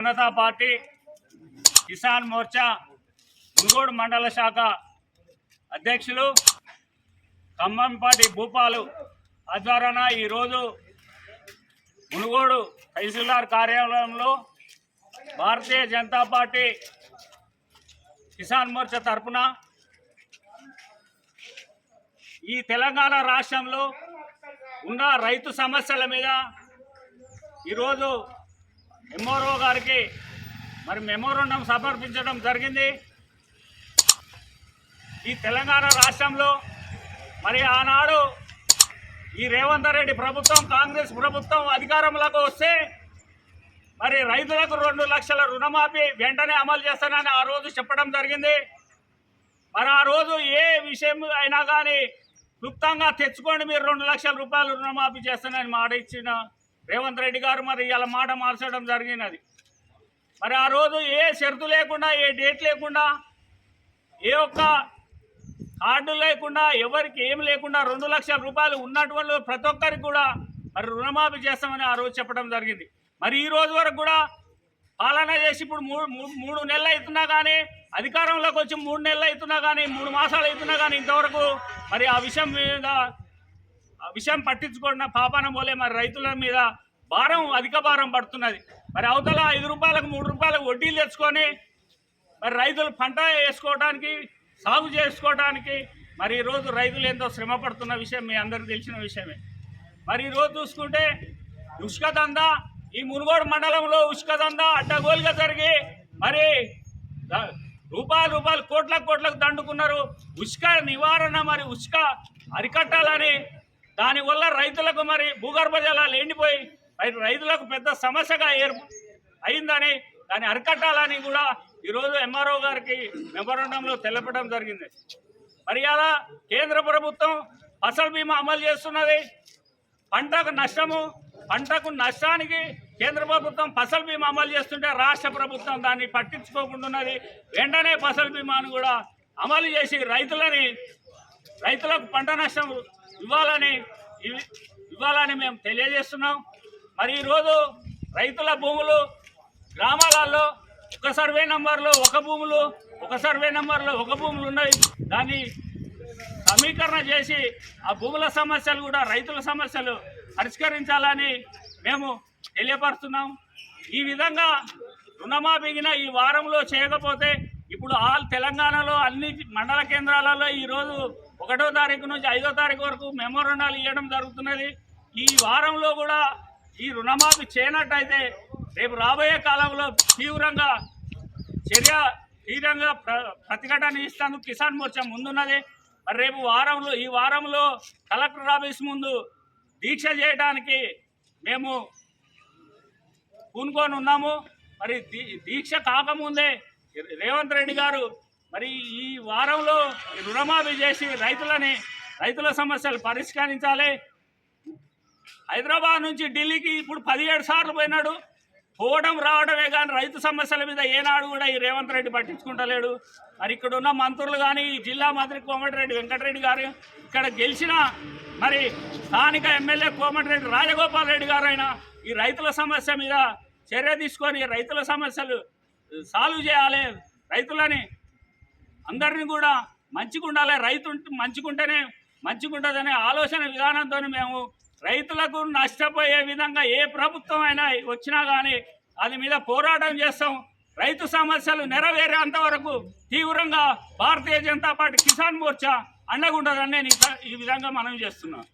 Janata party Kisan Morcha Munugode మండల శాఖ అధ్యక్షులు ఖమ్మంపాటి భూపాలు ఆధ్వర్యాన ఈరోజు మునుగోడు తహసీల్దార్ కార్యాలయంలో భారతీయ జనతా పార్టీ కిసాన్ మోర్చా తరఫున ఈ తెలంగాణ రాష్ట్రంలో ఉన్న రైతు సమస్యల మీద ఈరోజు ఎంఆర్ఓ గారికి మరి మెమోరండం సమర్పించడం జరిగింది. ఈ తెలంగాణ రాష్ట్రంలో మరి ఆనాడు ఈ రేవంత్ రెడ్డి ప్రభుత్వం కాంగ్రెస్ ప్రభుత్వం అధికారంలోకి వస్తే మరి రైతులకు రెండు లక్షల రుణమాఫీ వెంటనే అమలు చేస్తానని ఆ రోజు చెప్పడం జరిగింది. మరి ఆ రోజు ఏ విషయం అయినా కానీ క్లుప్తంగా తెచ్చుకోండి మీరు రెండు లక్షల రూపాయలు రుణమాఫీ చేస్తానని మాట ఇచ్చిన రేవంత్ రెడ్డి గారు మరి ఇలా మాట మార్చడం జరిగినది. మరి ఆ రోజు ఏ షరతు లేకుండా ఏ డేట్ లేకుండా ఏ ఒక్క కార్డు లేకుండా ఎవరికి ఏం లేకుండా రెండు లక్షల రూపాయలు ఉన్నటువంటి ప్రతి ఒక్కరికి కూడా మరి రుణమాఫీ చేస్తామని ఆ రోజు చెప్పడం జరిగింది. మరి ఈ రోజు వరకు కూడా పాలన చేసి ఇప్పుడు మూడు మూడు- నెలలు అవుతున్నా కానీ అధికారంలోకి వచ్చి మూడు నెలలు అవుతున్నా కానీ మూడు మాసాలు అవుతున్నా కానీ ఇంతవరకు మరి ఆ విషయం మీద విషయం పట్టించుకోండి పాపాన పోలే. మరి రైతుల మీద భారం అధిక భారం పడుతున్నది. మరి అవతల ఐదు రూపాయలకు మూడు రూపాయలకు వడ్డీలు తెచ్చుకొని మరి రైతులు పంట వేసుకోవడానికి సాగు చేసుకోవడానికి మరి ఈరోజు రైతులు ఎంతో శ్రమ పడుతున్న విషయం మీ అందరికీ తెలిసిన విషయమే. మరి ఈరోజు చూసుకుంటే ఉష్క దందా ఈ మునుగోడు మండలంలో ఉష్క దందా అడ్డగోలుగా జరిగి మరి రూపాయలు రూపాయలు కోట్లకు కోట్లకు దండుకున్నారు. ఉష్క నివారణ మరి ఉష్క అరికట్టాలని దానివల్ల రైతులకు మరి భూగర్భ జలాలు ఎండిపోయి మరి రైతులకు పెద్ద సమస్యగా ఏర్ అయిందని దాన్ని అరికట్టాలని కూడా ఈరోజు ఎంఆర్ఓ గారికి మెమోరండంలో తెలపడం జరిగింది. మరి అలా కేంద్ర ప్రభుత్వం ఫసల్ బీమా అమలు చేస్తున్నది. పంటకు నష్టము పంటకు నష్టానికి కేంద్ర ప్రభుత్వం ఫసల్ బీమా అమలు చేస్తుంటే రాష్ట్ర ప్రభుత్వం దాన్ని పట్టించుకోకుండా ఉన్నది వెంటనే ఫసల్ బీమాను కూడా అమలు చేసి రైతులని రైతులకు పంట నష్టం ఇవ్వాలని ఇవి- ఇవ్వాలని మేము తెలియజేస్తున్నాం. మరి ఈరోజు రైతుల భూములు గ్రామాలలో ఒక సర్వే నంబర్లో ఒక భూములు ఒక సర్వే నంబర్లో ఒక భూములు ఉన్నాయి. దాన్ని సమీకరణ చేసి ఆ భూముల సమస్యలు కూడా రైతుల సమస్యలు పరిష్కరించాలని మేము తెలియపరుస్తున్నాం. ఈ విధంగా రుణమాఫీగిన ఈ వారంలో చేయకపోతే ఇప్పుడు ఆల్ తెలంగాణలో అన్ని మండల కేంద్రాలలో ఈరోజు ఒకటో తారీఖు నుంచి ఐదో తారీఖు వరకు మెమో రుణాలు ఇవ్వడం జరుగుతున్నది. ఈ వారంలో కూడా ఈ రుణమాఫీ చేయనట్టయితే రేపు రాబోయే కాలంలో తీవ్రంగా చర్య తీవ్రంగా ప్ర ప్రతిఘటన ఇస్తాను కిసాన్ మోర్చా ముందున్నది. మరి రేపు వారంలో ఈ వారంలో కలెక్టర్ ఆఫీస్ ముందు దీక్ష చేయడానికి మేము పూనుకొని ఉన్నాము. మరి దీ- దీక్ష కాకముందే రేవంత్ రెడ్డి గారు మరి ఈ వారంలో రుణమాఫీ చేసి రైతులని రైతుల సమస్యలు పరిష్కరించాలి. హైదరాబాద్ నుంచి ఢిల్లీకి ఇప్పుడు పదిహేడు సార్లు పోయినాడు. పోవడం రావడమే కానీ రైతు సమస్యల మీద ఏనాడు కూడా ఈ రేవంత్ రెడ్డి పట్టించుకుంటలేడు. మరి ఇక్కడ ఉన్న మంత్రులు కానీ ఈ జిల్లా మంత్రి కోమటిరెడ్డి వెంకటరెడ్డి గారు ఇక్కడ గెలిచిన మరి స్థానిక ఎమ్మెల్యే కోమటిరెడ్డి రాజగోపాల్ రెడ్డి గారు అయినా ఈ రైతుల సమస్య మీద చర్య తీసుకొని రైతుల సమస్యలు సాల్వ్ చేయాలి. రైతులని అందరిని కూడా మంచిగా ఉండాలి. రైతు మంచిగుంటేనే మంచిగుంటుందనే ఆలోచన విధానంతో మేము రైతులకు నష్టపోయే విధంగా ఏ ప్రభుత్వం అయినా వచ్చినా కానీ అది మీద పోరాటం చేస్తాం. రైతు సమస్యలు నెరవేరేంత వరకు తీవ్రంగా భారతీయ జనతా పార్టీ కిసాన్ మోర్చా అండగుండదని నేను ఈ- విధంగా మనం చేస్తున్నాం.